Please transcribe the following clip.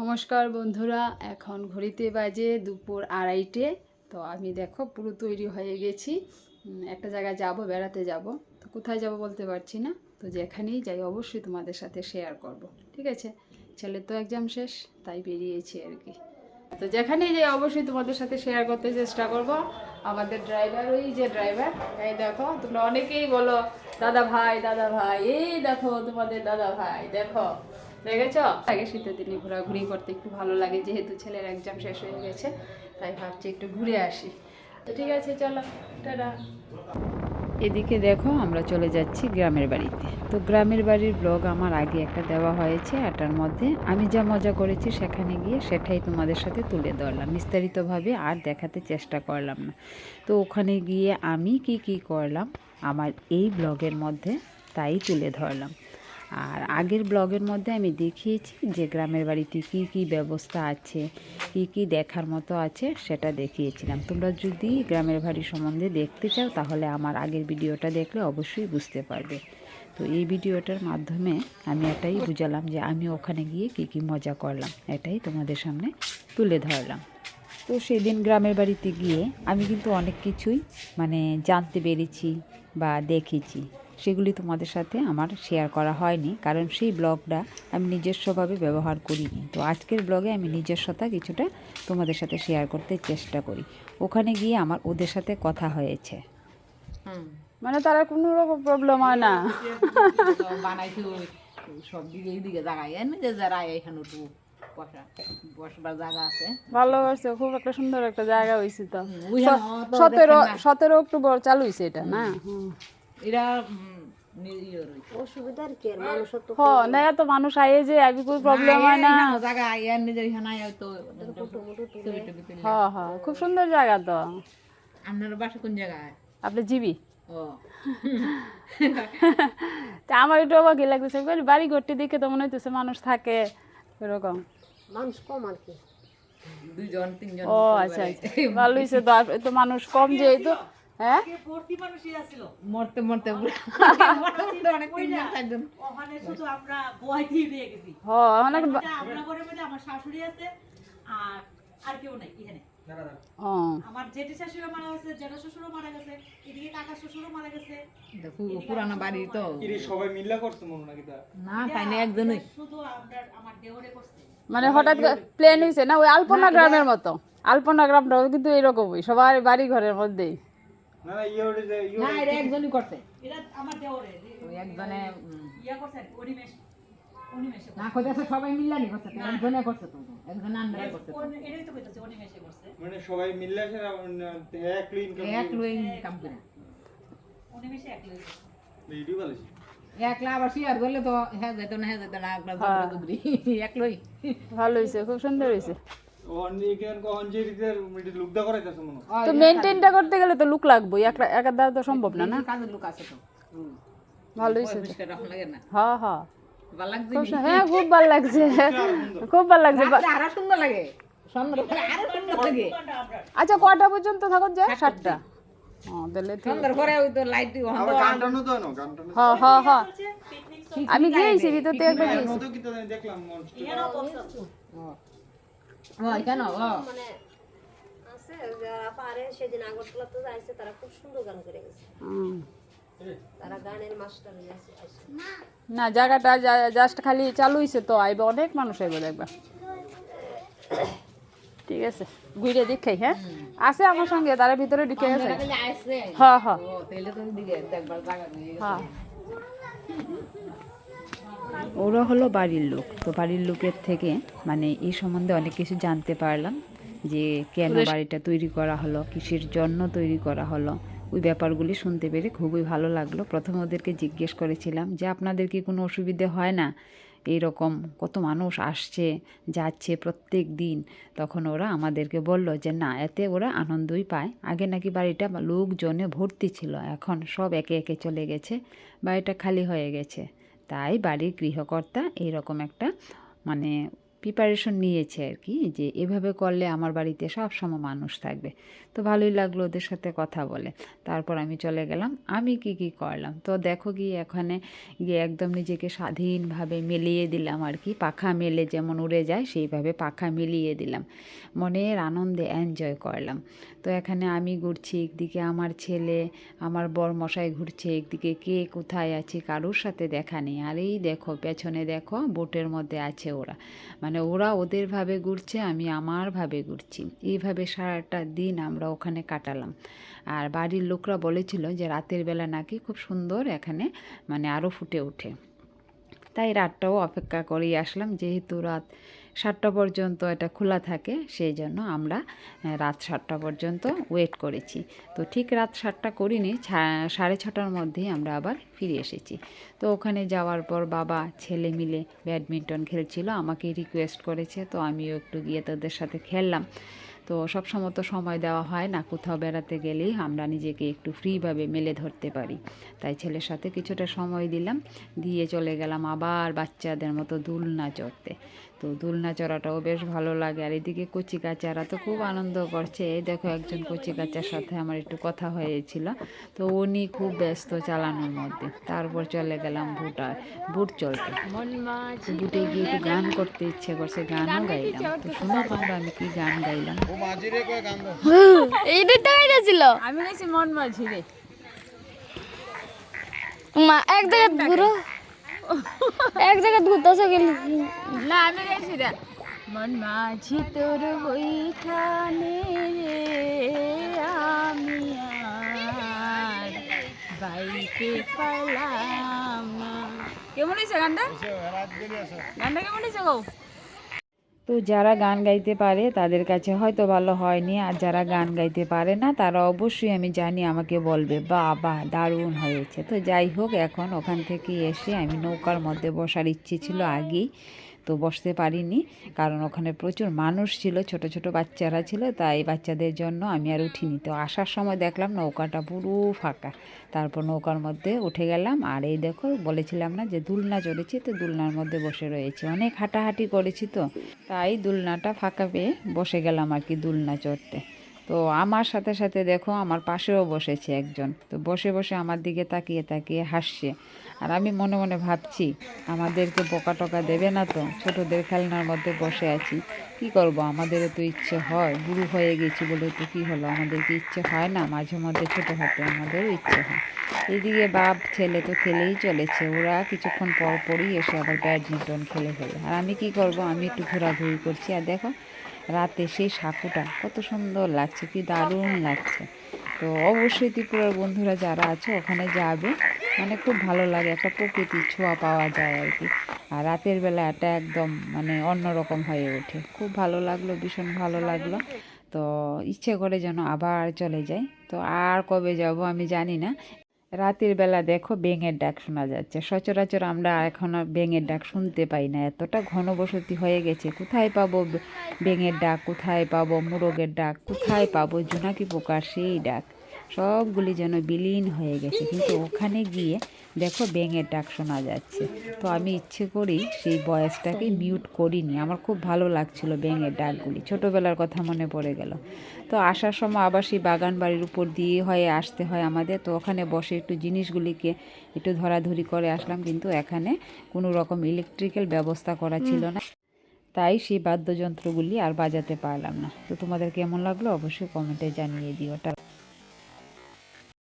নমস্কার বন্ধুরা, এখন ঘড়িতে বাজে দুপুর আড়াইটে। তো আমি দেখো, পুরো তৈরি হয়ে গেছি। একটা জায়গায় যাব, বেড়াতে যাব। তো কোথায় যাব বলতে পারছি না। তো যেখানেই যাই, অবশ্যই তোমাদের সাথে শেয়ার করব, ঠিক আছে? ছেলের তো এক্সাম শেষ, তাই বেরিয়েছি আর কি। তো যেখানেই যাই, অবশ্যই তোমাদের সাথে শেয়ার করতে চেষ্টা করব। আমাদের ড্রাইভার ওই যে ড্রাইভার এই দেখো, তোমরা অনেকেই বলো, দাদা ভাই দাদা ভাই, এই দেখো তোমাদের দাদা ভাই, দেখো। দেখেছ? আগে শীতের দিনে ঘোরাঘুরি করতে একটু ভালো লাগে, যেহেতু ছেলের এক্সাম শেষ হয়ে গেছে, তাই ভাবছি একটু ঘুরে আসি। তো ঠিক আছে, চলো, টাটা। এদিকে দেখো, আমরা চলে যাচ্ছি গ্রামের বাড়িতে। তো গ্রামের বাড়ির ব্লগ আমার আগে একটা দেওয়া হয়েছে এটার মধ্যে আমি যা মজা করেছি সেখানে গিয়ে সেটাই তোমাদের সাথে তুলে ধরলাম। বিস্তারিতভাবে আর দেখাতে চেষ্টা করলাম না। তো ওখানে গিয়ে আমি কি কি করলাম, আমার এই ব্লগের মধ্যে তাই তুলে ধরলাম। আর আগের ব্লগের মধ্যে আমি দেখিয়েছি যে গ্রামের বাড়িতে কি কি ব্যবস্থা আছে, কি কি দেখার মতো আছে, সেটা দেখিয়েছিলাম। তোমরা যদি গ্রামের বাড়ি সম্বন্ধে দেখতে চাও, তাহলে আমার আগের ভিডিওটা দেখলে অবশ্যই বুঝতে পারবে। তো এই ভিডিওটার মাধ্যমে আমি এটাই বুঝালাম যে আমি ওখানে গিয়ে কি কি মজা করলাম, এটাই তোমাদের সামনে তুলে ধরলাম। তো সেদিন গ্রামের বাড়িতে গিয়ে আমি কিন্তু অনেক কিছুই মানে জানতে পেরেছি বা দেখেছি। সেগুলি তোমাদের সাথে আমার শেয়ার করা হয়নি কারণ সেই ব্লগটা আমি নিজস্বভাবে ব্যবহার করিনি। তো আজকের ব্লগে আমি নিজস্বতা কিছুটা তোমাদের সাথে শেয়ার করতে চেষ্টা করি। ওখানে গিয়ে আমার ওদের সাথে কথা হয়েছে। মানে তারা কোনো রকম প্রবলেম হয় না। বানাইছি সব দিকে এইদিকে জায়গা এনে যে যারা এখানে একটু বসবার জায়গা আছে। ভালো হয়েছে খুব একটা সুন্দর একটা জায়গা হয়েছে তো। সতেরো সতেরো অক্টোবর চালু হয়েছে এটা না? হুম। মানুষ আয়ে যে প্রবলেম হয় না। জায়গা নিজের। হ্যাঁ হ্যাঁ খুব সুন্দর জায়গা তো। আপনার বাসা কোন জায়গায়? আপনি জিবি? তা আমার একটু অবাকই লাগতেছে বাড়ি ঘরটি দেখে তো মনে হইতেছে মানুষ থাকে এরকম। মানুষ কম আর কি। দুইজন তিনজন ও আচ্ছা আচ্ছা। ভালো হয়েছে তো মানুষ কম যেহেতু। হ্যাঁ? মরতে মরতে পুরো- মরতে মরতে অনেক তিনজন চারজন ওখানে শুধু আমরা গোয়াইতেই দিয়ে গেছি। হ অনেক আমরা ঘরের মধ্যে আমার শাশুড়ি আছে আর আর কেউ নাই এখানে। আমার জেঠি শাশুড়ি মারা গেছে জেঠা শ্বশুরও মারা গেছে এদিকে কাকা শ্বশুরও মারা গেছে। পুরানো বাড়ি তো। সবাই মিল্লা করছে মনে নাকি না তাই না একজনই। শুধু আমরা আমার দেওরে করছে। মানে হঠাৎ প্লেন হয়েছে না ওই আলপনা গ্রামের মতো? আলপনা গ্রামটাও কিন্তু এরকমই সবার বাড়ি ঘরের মধ্যেই। না না যে না এটা একজনই করছে। এটা আমার দেওরে ওই একজনে ইয়া করছেন অনিমেষ অনিমেষে না কইতেছে সবাই মিল্লানি করছে একজনে করছে তো একজনে আন্ডারে করছে এটাই তো কইতাছে অনিমেষে করছে। মানে সবাই মিল্লা সেরা ক্লিন এক লই কাম করে। অনিমেষে এক লইছে ভিডিও ভালো একলা আবার শেয়ার করলে তো হ্যাঁ যেত না হ্যাঁ যেত না একলা জবরে এক লই ভালো হয়েছে খুব সুন্দর হয়েছে যে মনে হয়। তো মেনটেনটা করতে গেলে তো লুক লাগবেই একটা একা দ্বারা তো সম্ভব না না? কাজের লোক আছে তো। ভালো হয়েছে। তো। পরিষ্কার রাখা লাগে না। হ্যাঁ হ্যাঁ খুব সু- হ্যাঁ খুব ভালো লাগছে। খুব ভালো লাগছে। আরও সুন্দর লাগে। আচ্ছা কটা পর্যন্ত থাকুন যায় সাতটা। হ্যাঁ হ্যাঁ হ্যাঁ আমি গিয়েছি ভিতর থেকে একবার গিয়েছি দেখলাম মন মানে আছে যারা পারে সেদিন আগরতলা তো যাইছে তারা খুব সুন্দর গান করে গেছে। হুম। তারা গানের মাস্টার হয়ে। না। জায়গাটা জাস্ট খালি চালু হয়েছে তো আইবে অনেক মানুষ আইবে দেখবা। ঠিক আছে ঘুরে দেখাই হ্যাঁ? আছে আমার সঙ্গে তারা ভিতরে ঢুকে গেছে। হ্যাঁ হ্যাঁ। হ্যাঁ। ওরা হলো বাড়ির লোক। তো বাড়ির লোকের থেকে মানে এই সম্বন্ধে অনেক কিছু জানতে পারলাম যে কেন বাড়িটা তৈরি করা হলো কিসের জন্য তৈরি করা হলো। ওই ব্যাপারগুলি শুনতে পেরে খুবই ভালো লাগল। প্রথমে ওদেরকে জিজ্ঞেস করেছিলাম যে আপনাদের কি কোনো অসুবিধে হয় না? এই রকম কত মানুষ আসছে যাচ্ছে প্রত্যেক দিন। তখন ওরা আমাদেরকে বলল যে না এতে ওরা আনন্দই পায়। আগে নাকি বাড়িটা লোকজনে ভর্তি ছিল এখন সব একে একে চলে গেছে বাড়িটা খালি হয়ে গেছে। তাই বাড়ির গৃহকর্তা এইরকম একটা মানে প্রিপারেশন নিয়েছে আর কি যে এভাবে করলে আমার বাড়িতে সব সময় মানুষ থাকবে। তো ভালোই লাগল ওদের সাথে কথা বলে। তারপর আমি চলে গেলাম। আমি কি কি করলাম? তো দেখো গিয়ে এখানে গিয়ে একদম নিজেকে স্বাধীনভাবে মিলিয়ে দিলাম আর কি পাখা মেলে যেমন উড়ে যায়, সেইভাবে পাখা মিলিয়ে দিলাম। মনের আনন্দে এনজয় করলাম। তো এখানে আমি ঘুরছি, একদিকে আমার ছেলে, আমার বর মশাই ঘুরছে, একদিকে কে কোথায় আছে, কারোর সাথে দেখা নেই। আর এই দেখো, পেছনে দেখো, বোটের মধ্যে আছে ওরা। মানে ওরা ওদের ভাবে ঘুরছে, আমি আমার ভাবে ঘুরছি। এইভাবে সারাটা দিন আমরা ওখানে কাটালাম। আর বাড়ির লোকরা বলেছিল যে রাতের বেলা নাকি খুব সুন্দর এখানে মানে আরও ফুটে ওঠে। তাই রাতটাও অপেক্ষা করেই আসলাম, যেহেতু রাত সাতটা পর্যন্ত এটা খোলা থাকে, সেই জন্য আমরা রাত সাতটা পর্যন্ত ওয়েট করেছি। তো ঠিক রাত সাতটা করিনি সাড়ে ছটার মধ্যেই আমরা আবার ফিরে এসেছি। তো ওখানে যাওয়ার পর বাবা, ছেলে মিলে ব্যাডমিন্টন খেলছিল, আমাকে রিকোয়েস্ট করেছে, তো আমিও একটু গিয়ে তাদের সাথে খেললাম। তো সব সময় তো সময় দেওয়া হয় না, কোথাও বেড়াতে গেলেই আমরা নিজেকে একটু ফ্রিভাবে মেলে ধরতে পারি। তাই ছেলের সাথে কিছুটা সময় দিলাম, দিয়ে চলে গেলাম আবার বাচ্চাদের মতো দুলনা চড়তে। তো দুলনা চড়াটাও বেশ ভালো লাগে। আর এদিকে কচি কাচারা তো খুব আনন্দ করছে। এই দেখো একজন কচি কাচার সাথে আমার একটু কথা হয়েছিল। তো উনি খুব ব্যস্ত চালানোর মধ্যে। তারপর চলে গেলাম বুটার বুট চলতে। বুটে গিয়ে একটু গান করতে ইচ্ছে করছে গানও গাইলাম। তো শোনো তোমরা আমি কি গান গাইলাম। এইটাই তো গাইতেছিল আমি গেছি মন মাঝি রে মা এক জায়গায় ঘুরো এক জায়গায় ঘুরতেছে গেলি না আমি গেছি রে মন মাঝি তোর বইখানে রে আমি আর বাইকে পালাম না। কেমন হয়েছে গানটা? গানটা কেমন হয়েছে গো? তো যারা গান গাইতে পারে তাদের কাছে হয়তো ভালো হয়নি, আর যারা গান গাইতে পারে না তারা অবশ্যই, আমি জানি, আমাকে বলবে বা বা দারুণ হয়েছে। তো যাই হোক, এখন ওখান থেকে এসে আমি নৌকার মধ্যে বসার ইচ্ছে ছিল আগেই। তো বসতে পারিনি, কারণ ওখানে প্রচুর মানুষ ছিল, ছোট ছোট বাচ্চারা ছিল, তাই বাচ্চাদের জন্য আমি আর উঠিনি। তো আসার সময় দেখলাম নৌকাটা পুরো ফাঁকা। তারপর নৌকার মধ্যে উঠে গেলাম, আর এই দেখো, বলেছিলাম না যে দুলনা চড়েছি, তো দুলনার মধ্যে বসে রয়েছে। অনেক হাঁটাহাঁটি করেছি তো, তাই দুলনাটা ফাঁকা পেয়ে বসে গেলাম আর কি দুলনা চড়তে। তো আমার সাথে সাথে দেখো আমার পাশেও বসেছে একজন। তো বসে বসে আমার দিকে তাকিয়ে তাকিয়ে হাসছে। আর আমি মনে মনে ভাবছি, আমাদেরকে বোকা টোকা দেবে না তো? ছোটদের খেলনার মধ্যে বসে আছি। কি করব? আমাদেরও তো ইচ্ছে হয়। বুড়ো হয়ে গেছি বলে তো কি হলো? আমাদেরকে ইচ্ছে হয় না? মাঝে মধ্যে ছোটো হতে আমাদেরও ইচ্ছে হয়। এদিকে বাপ ছেলে তো খেলেই চলেছে। ওরা কিছুক্ষণ পর পরই এসে আবার ব্যাডমিন্টন খেলে ফেলে। আর আমি কি করব? আমি একটু ঘোরাঘুরি করছি। আর দেখো রাতে সেই সাঁকুটা কত সুন্দর লাগছে, কি দারুণ লাগছে। তো অবশ্যই ত্রিপুরার বন্ধুরা যারা আছে, ওখানে যাবে। মানে খুব ভালো লাগে, একটা প্রকৃতির ছোঁয়া পাওয়া যায় আর কি। আর রাতের বেলা এটা একদম মানে অন্যরকম হয়ে ওঠে। খুব ভালো লাগল, ভীষণ ভালো লাগল। তো ইচ্ছে করে যেন আবার চলে যাই। তো আর কবে যাব আমি জানি না। রাতের বেলা দেখো ব্যাঙের ডাক শোনা যাচ্ছে। সচরাচর আমরা এখন আর ব্যাঙের ডাক শুনতে পাই না। এতটা ঘনবসতি হয়ে গেছে। কোথায় পাবো ব্যাঙের ডাক? কোথায় পাবো মোরগের ডাক? কোথায় পাবো জোনাকি পোকার সেই ডাক? সবগুলি যেন বিলীন হয়ে গেছে। কিন্তু ওখানে গিয়ে দেখো ব্যাঙের ডাক শোনা যাচ্ছে। তো আমি ইচ্ছে করি সেই বয়সটাকে মিউট করিনি। আমার খুব ভালো লাগছিল ব্যাঙের ডাকগুলি। ছোটোবেলার কথা মনে পড়ে গেল। তো আসার সময় আবার সেই বাগান বাড়ির উপর দিয়ে হয়ে আসতে হয় আমাদের। তো ওখানে বসে একটু জিনিসগুলিকে একটু ধরাধরি করে আসলাম। কিন্তু এখানে কোনো রকম ইলেকট্রিক্যাল ব্যবস্থা করা ছিল না। তাই সেই বাদ্যযন্ত্রগুলি আর বাজাতে পারলাম না। তো তোমাদের কেমন লাগল অবশ্যই কমেন্টে জানিয়ে দিও।